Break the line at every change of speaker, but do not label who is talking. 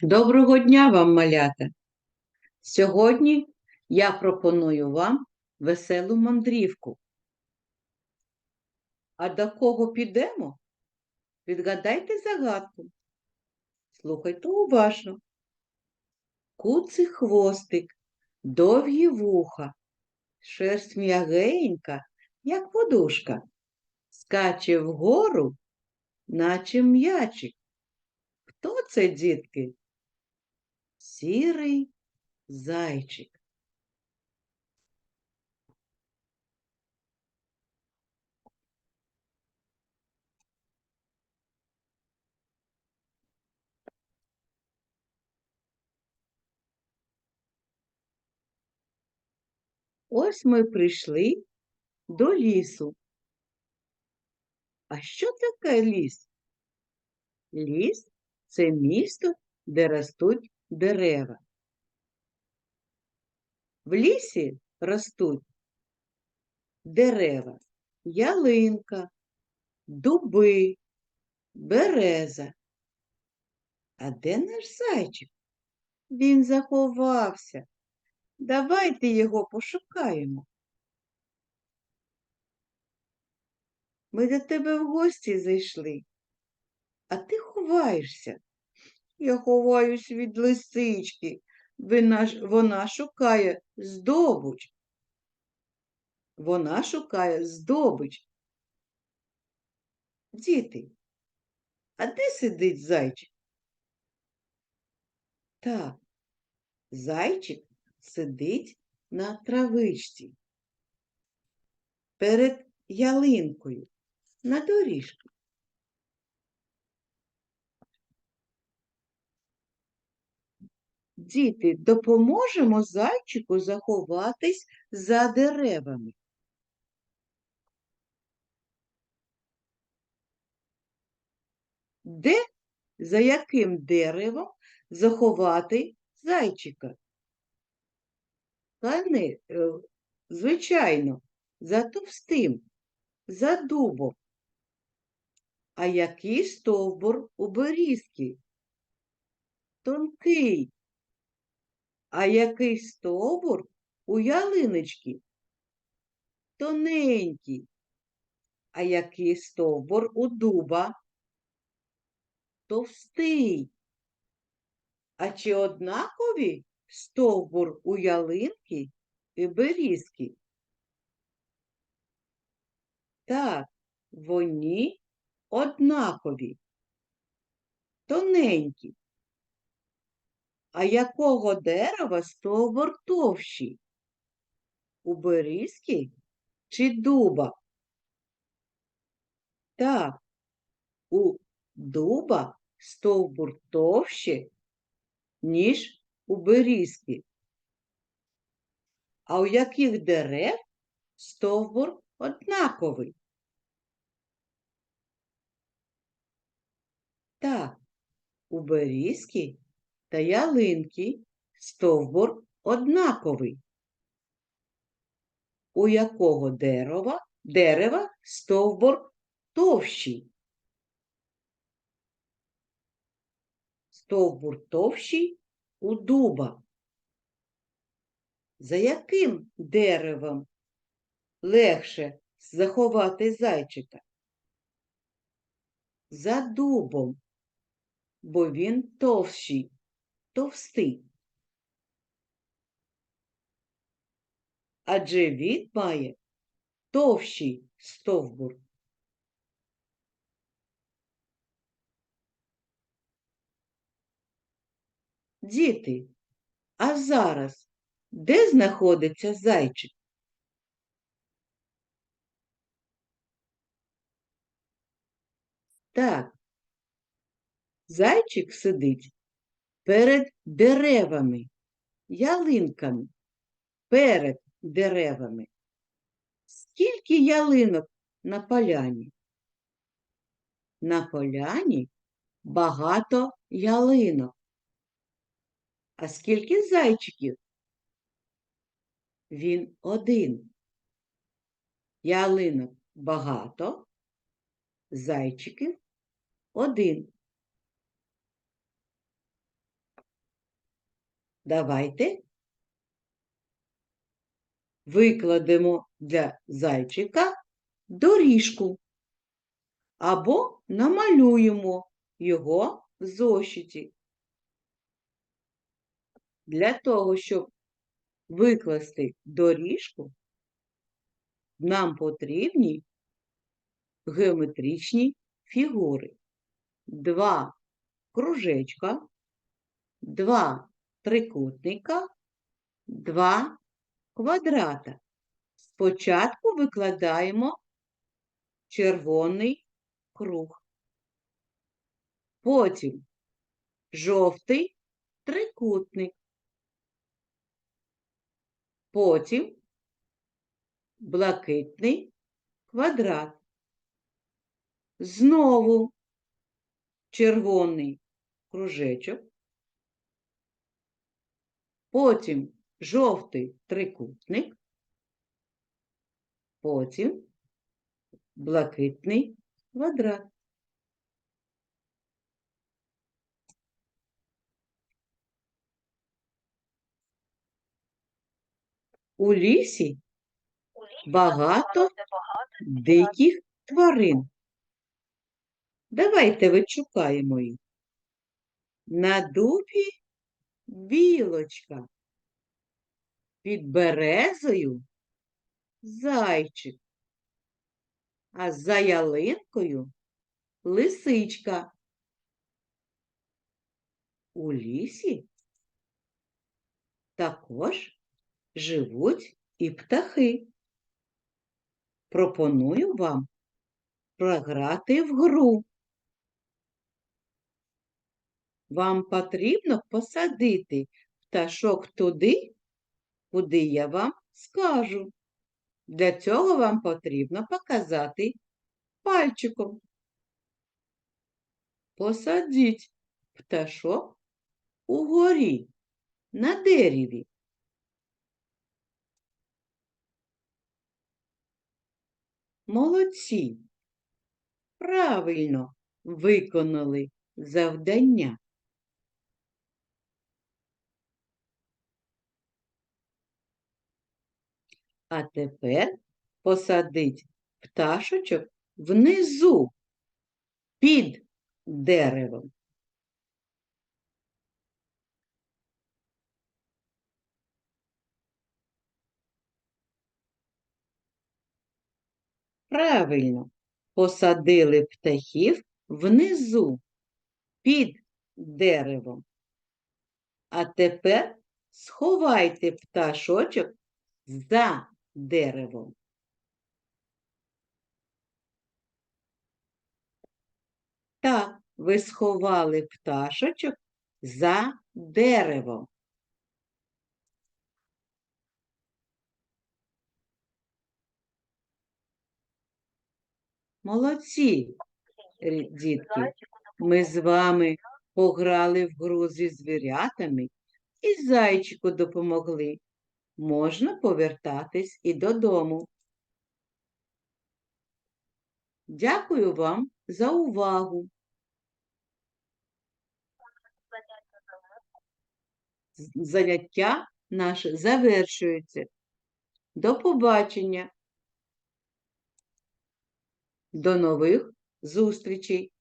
Доброго дня вам, малята! Сьогодні я пропоную вам веселу мандрівку. А до кого підемо? Відгадайте загадку. Слухайте уважно. Куций хвостик, довгі вуха, шерсть м'ягенька, як подушка, скаче вгору, наче м'ячик. Хто це, дітки? Сірий зайчик. Ось ми прийшли до лісу. А що таке ліс? Ліс це місто, де ростуть дерева. В лісі ростуть дерева, ялинка, дуби, береза. А де наш зайчик? Він заховався. Давайте його пошукаємо. Ми до тебе в гості зайшли, а ти ховаєшся. Я ховаюсь від лисички, вона, шукає здобуч. Вона шукає здобич. Діти, а де сидить зайчик? Так, зайчик сидить на травичці перед ялинкою на доріжку. Діти, допоможемо зайчику заховатись за деревами. Де, за яким деревом заховати зайчика? Та не, звичайно, за товстим, за дубом. А який стовбур у берізки? Тонкий. А який стовбур у ялиночки? Тоненький. А який стовбур у дуба? Товстий. А чи однакові стовбур у ялинки і берізки? Так, вони однакові, тоненькі. А якого дерева стовбур товщий? У берізки чи дуба? Так, у дуба стовбур товще, ніж у берізки. А у яких дерев стовбур однаковий? Так, у берізки та ялинки стовбур однаковий. У якого дерева, дерева стовбур товщий? Стовбур товщий у дуба. За яким деревом легше заховати зайчика? За дубом, бо він товщий, товстий. Адже він має товщий стовбур. Діти, а зараз де знаходиться зайчик? Так, зайчик сидить перед деревами, ялинками, перед деревами. Скільки ялинок на поляні? На поляні багато ялинок. А скільки зайчиків? Він один. Ялинок багато, зайчиків один. Давайте викладемо для зайчика доріжку або намалюємо його в зошиті. Для того, щоб викласти доріжку, нам потрібні геометричні фігури. Два кружечка, два трикутника, два квадрата. Спочатку викладаємо червоний круг. Потім жовтий трикутник. Потім блакитний квадрат. Знову червоний кружечок. Потім жовтий трикутник. Потім блакитний квадрат. У лісі багато диких тварин. Давайте вичукаємо їх. На дубі білочка. Під березою зайчик. А за ялинкою лисичка. У лісі також живуть і птахи. Пропоную вам програти в гру. Вам потрібно посадити пташок туди, куди я вам скажу. Для цього вам потрібно показати пальчиком. Посадіть пташок угорі на дереві. Молодці. Правильно виконали завдання. А тепер посадить пташечок внизу під деревом. Правильно, посадили птахів внизу під деревом. А тепер сховайте пташочок за деревом. Так, ви сховали пташечок за деревом. Молодці, дітки. Ми з вами пограли в гру зі звірятами і зайчику допомогли. Можна повертатись і додому. Дякую вам за увагу. Заняття наше завершується. До побачення. До нових зустрічей.